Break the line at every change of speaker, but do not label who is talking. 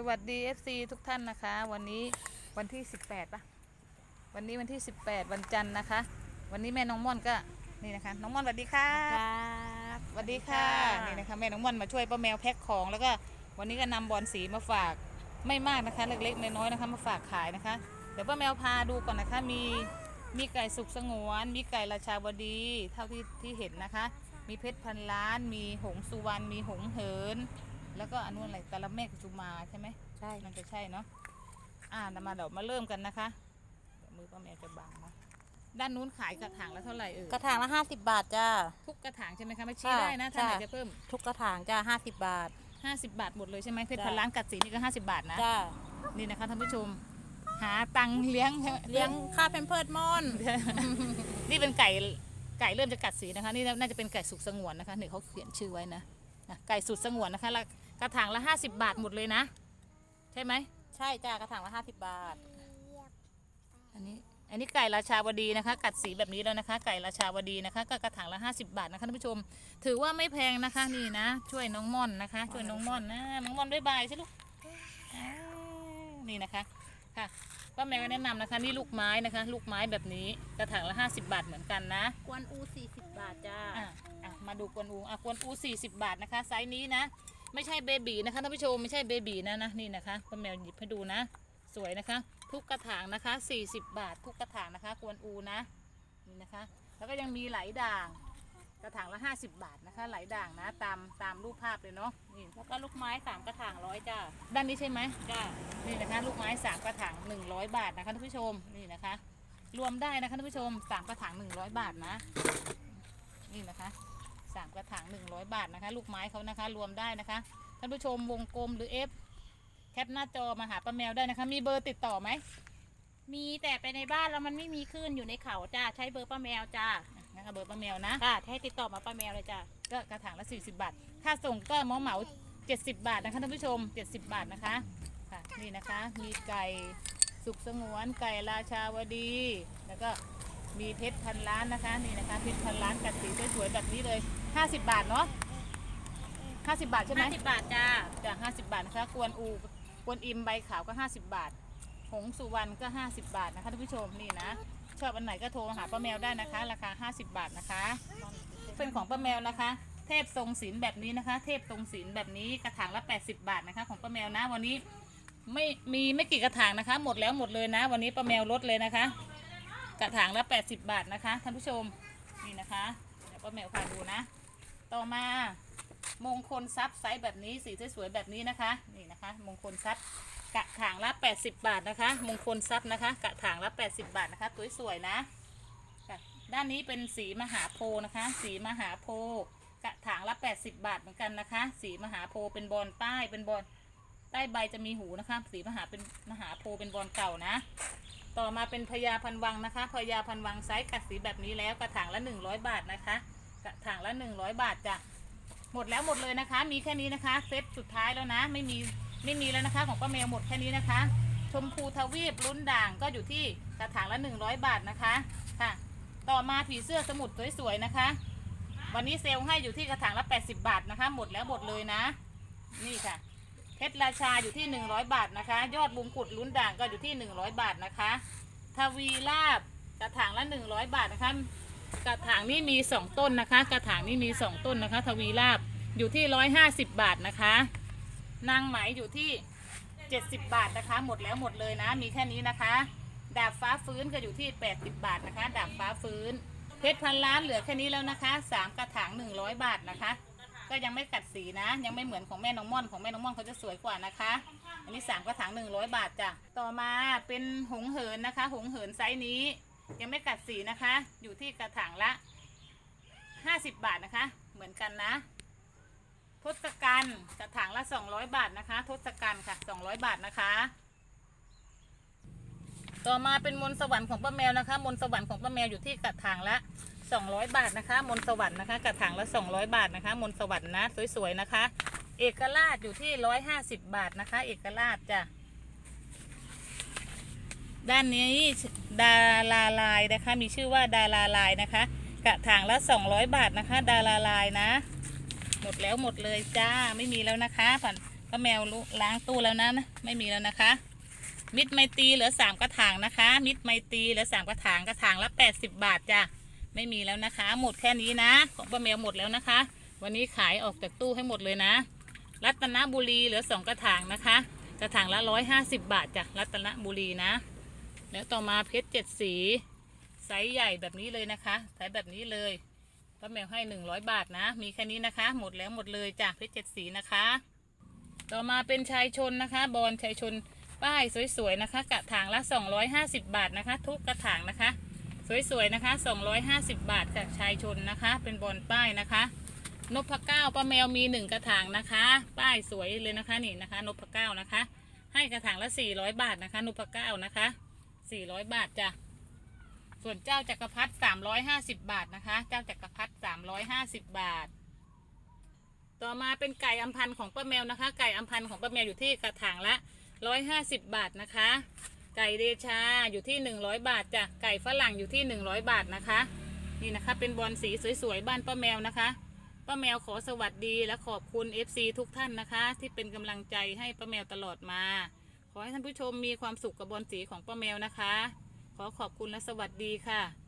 สวัสดี FC ทุกท่านนะคะ วันนี้วันที่ 18ปะวันนี้วันที่ 18 วันจันทร์นะคะ วันนี้แม่น้องม่อนก็นี่นะคะ น้องม่อนสวัสดีค่ะ
ครับ
สวัสดีค่ะนี่นะคะแม่น้องม่อนมาช่วยป้าแมวแพ็คของ แล้วก็วันนี้ก็นำบอลสีมาฝากไม่มากนะคะ เล็กๆน้อยๆนะคะ มาฝากขายนะคะ เดี๋ยวป้าแมวพาดูก่อนนะคะมีมีไก่สุกสงวน มีไก่ราชาบดีเท่าที่ที่เห็นนะคะ มีเพชรพันล้าน มีหงสุวรรณมีหงเหิน แล้วก็อนนุอะไรตะละเมฆจุมาใช่ไหม
ใช่
น่าจะใช่เนาะอ่าเดี๋ยวมาเดี๋ยวมาเริ่มกันนะคะเดี๋ยวมือป้าแมวจะบังนะด้านนู้นขายกระถางละเท่าไหร่เอ่ย
กระถางละห้าสิบบาทจ้า
ทุกกระถางใช่ไหมคะไม่ชี้
ค่ะ
ได้นะถ้าไหน
ใช่
จะเพิ่ม
ทุกกระถางจ้าห้าสิบบาท
50บาทหมดเลยใช่ไหมเพชร
จ้ะ
พันล้านกัดสีนี่ก็50บาทนะ
จ้า
นี่นะคะท่านผู้ชม หาตังค์เลี้ยง
เลี้ยงค่าเป็นเพิร์ดมอน
นี่เป็นไก่ไก่เริ่มจะกัดสีนะคะ นี่น่าจะเป็นไก่สุกสงวนนะคะนี่เขาเขียนชื่อไว้นะนะไก่สุดสงวนนะคะแล้ว กระถางละ 50 บาทหมดเลยนะ ใช่ไหม
ใช่จ้ากระถางละห้าสิบบาท
อันนี้ อันนี้ไก่ราชาวดีนะคะ กัดสีแบบนี้แล้วนะคะ ไก่ราชาวดีนะคะก็กระถางละ 50 บาทนะคะท่านผู้ชม ถือว่าไม่แพงนะคะนี่นะ ช่วยน้องม่อนนะคะ ช่วยน้องม่อนนะน้องม่อนบ๊ายบายใช่ลูกอ่านี่นะคะ ค่ะป้าแมวก็แนะนำนะคะ นี่ลูกไม้นะคะ ลูกไม้แบบนี้กระถางละ 50 บาทเหมือนกันนะ
กวนอูสี่สิบบาทจ้า
อะอะมาดูกวนอูอะกวนอู40 บาทนะคะ ไซส์นี้นะ ไม่ใช่เบบีนะคะท่านผู้ชมไม่ใช่เบบีนะนะนี่นะคะป้าแมวหยิบให้ดูนะ สวยนะคะ ทุกกระถางนะคะ 40 บาท ทุกกระถางนะคะกวนอูนะนี่นะคะ แล้วก็ยังมีไหลด่าง กระถางละ 50 บาทนะคะ ไหลด่างนะ ตามตามรูปภาพเลยเนาะนี่
แล้วก็ลูกไม้สามกระถางร้อยจ้า
ด้านนี้ใช่ไหม
จ้า
นี่นะคะลูกไม้สามกระถาง100 บาทนะคะท่านผู้ชมนี่นะคะ รวมได้นะคะท่านผู้ชมสามกระถาง100 บาทนะ นี่นะคะ สามกระถาง100บาทนะคะ ลูกไม้เขานะคะ รวมได้นะคะท่านผู้ชมวงกลมหรือเอฟแคปหน้าจอมาหาป้าแมวได้นะคะ มีเบอร์ติดต่อไหม
มีแต่ไปในบ้านแล้วมันไม่มีคลื่นอยู่ในเขาจ้าใช้เบอร์ป้าแมวจ้า
งั้นเอาเบอร์ป้าแมวนะ
ค่ะให้ติดต่อมาป้าแมวเลยจ้า
ก็กระถางละ40บาทค่าส่งก็เหมาเหมา70บาทนะคะท่านผู้ชม70บาทนะคะค่ะนี่นะคะ มีไก่สุกสงวนไก่ราชาวดีแล้วก็ มีเพชรพันล้านนะคะนี่นะคะเพชรพันล้านกัดสีสวยๆแบบนี้เลย 50 บาทเนาะ50 บาทใช่ไหม
ห้าสิบบาทจ้า
จาก50 บาทนะคะกวนอูกวนอิมใบขาวก็ 50 บาท หงสุวรรณก็ 50 บาทนะคะท่านผู้ชมนี่นะชอบอันไหนก็โทรมาหาป้าแมวได้นะคะ ราคา 50 บาทนะคะ เป็นของป้าแมวนะคะ เทพทรงศิลป์แบบนี้นะคะ เทพทรงศิลป์แบบนี้กระถางละ 80 บาทนะคะ ของป้าแมวนะวันนี้ไม่มีไม่กี่กระถางนะคะ หมดแล้วหมดเลยนะ วันนี้ป้าแมวลดเลยนะคะ กระถางละ 80 บาทนะคะท่านผู้ชมนี่นะคะเดี๋ยวป้าแมวพาดูนะ ต่อมามงคลทรัพย์ไซส์แบบนี้สีสวยๆแบบนี้นะคะนี่นะคะ มงคลทรัพย์กระถางละ 80 บาทนะคะ มงคลทรัพย์นะคะ กระถางละ 80 บาทนะคะสวยๆนะด้านนี้เป็นสีมหาโพนะคะ สีมหาโพกระถางละ 80 บาทเหมือนกันนะคะ สีมหาโพเป็นบอลใต้เป็นบอลใต้ใบจะมีหูนะคะ สีมหาเป็นมหาโพเป็นบอลเก่านะ ต่อมาเป็นพญาพันวังนะคะพญาพันวังไซส์กัดสีแบบนี้แล้วกระถางละ 100 บาทนะคะ กระถางละ 100 บาทจ้ะหมดแล้วหมดเลยนะคะ มีแค่นี้นะคะ เซตสุดท้ายแล้วนะ ไม่มีไม่มีแล้วนะคะ ของป้าแมวหมดแค่นี้นะคะ ชมพูทวีปลุ้นด่างก็อยู่ที่กระถางละ 100 บาทนะคะค่ะ ต่อมาผีเสื้อสมุดสวยๆนะคะ วันนี้เซลล์ให้อยู่ที่กระถางละ 80 บาทนะคะ หมดแล้วหมดเลยนะ นี่ค่ะ เพชรราชาอยู่ที่ 100 บาทนะคะ ยอดบุงกุดลุ้นด่างก็อยู่ที่ 100 บาทนะคะทวีลาบกระถางละ 100 บาทนะคะ กระถางนี่มี 2 ต้นนะคะ กระถางนี่มี 2 ต้นนะคะ ทวีลาบอยู่ที่ 150 บาทนะคะ นางไหมอยู่ที่ 70 บาทนะคะ หมดแล้วหมดเลยนะ มีแค่นี้นะคะ ดาบฟ้าฟื้นก็อยู่ที่ 80 บาทนะคะ ดาบฟ้าฟื้น เพชรพันล้านเหลือแค่นี้แล้วนะคะ 3 กระถาง 100 บาทนะคะ ก็ยังไม่กัดสีนะ ยังไม่เหมือนของแม่น้องม่อนของแม่น้องม่อนเขาจะสวยกว่านะคะ อันนี้ 3กระถาง100 บาทจ้ะต่อมาเป็นหงเหินนะคะ หงเหินไซส์นี้ ยังไม่กัดสีนะคะ อยู่ที่กระถางละ 50 บาทนะคะ เหมือนกันนะทศกัณฐ์กระถางละ 200 บาทนะคะ ทศกัณฐ์ค่ะ 200 บาทนะคะ ต่อมาเป็นมนสวรรค์ของป้าแมวนะคะ มนสวรรค์ของป้าแมวอยู่ที่กระถางละ 200 บาทนะคะ มนสวรรค์นะคะ กระถางละ 200 บาทนะคะ มนสวรรค์นะ สวยๆนะคะ เอกราชอยู่ที่ 150 บาทนะคะ เอกราชจ้ะด้านนี้ดาราลายนะคะ มีชื่อว่าดาราลายนะคะ กระถางละ 200 บาทนะคะ ดาราลายนะ หมดแล้วหมดเลยจ้าไม่มีแล้วนะคะผ่านป้าแมวล้างตู้แล้วนะไม่มีแล้วนะคะ มิตรไมตีเหลือสามกระถางนะคะ มิตรไมตีเหลือสามกระถางกระถางละแปดสิบบาทจ้ะ ไม่มีแล้วนะคะ หมดแค่นี้นะ ของป้าแมวหมดแล้วนะคะ วันนี้ขายออกจากตู้ให้หมดเลยนะ รัตนบุรีเหลือสองกระถางนะคะ กระถางละร้อยห้าสิบบาทจ้ะรัตนบุรีนะ แล้วต่อมาเพชรเจ็ดสีไซส์ใหญ่แบบนี้เลยนะคะไซส์แบบนี้เลยป้าแมวให้หนึ่งร้อยบาทนะ มีแค่นี้นะคะ หมดแล้วหมดเลยจ้ะเพชรเจ็ดสีนะคะ ต่อมาเป็นชายชนนะคะ บอลชายชนป้ายสวยๆนะคะ กระถางละ250บาทนะคะ ทุกกระถางนะคะ สวยๆนะคะ 250 บาทค่ะชายชนนะคะ เป็นบอลป้ายนะคะ นพเก้าป้าแมวมีหนึ่งกระถางนะคะ ป้ายสวยเลยนะคะนี่นะคะ นพเก้านะคะ ให้กระถางละ 400 บาทนะคะ นพเก้านะคะ 400 บาทจ้ะส่วนเจ้าจักรพรรดิ350 บาทนะคะ เจ้าจักรพรรดิ350 บาท ต่อมาเป็นไก่อัมพันธ์ของป้าแมวนะคะ ไก่อัมพันธ์ของป้าแมวอยู่ที่กระถางละ 150 บาทนะคะ ไก่เดชาอยู่ที่ 100 บาทจ้ะไก่ฝรั่งอยู่ที่ 100 บาทนะคะ นี่นะคะ เป็นบอลสีสวยๆบ้านป้าแมวนะคะป้าแมวขอสวัสดีและขอบคุณ FC ทุกท่านนะคะ ที่เป็นกำลังใจให้ป้าแมวตลอดมา ขอให้ท่านผู้ชมมีความสุขกับบอลสีของป้าแมวนะคะ ขอขอบคุณและสวัสดีค่ะ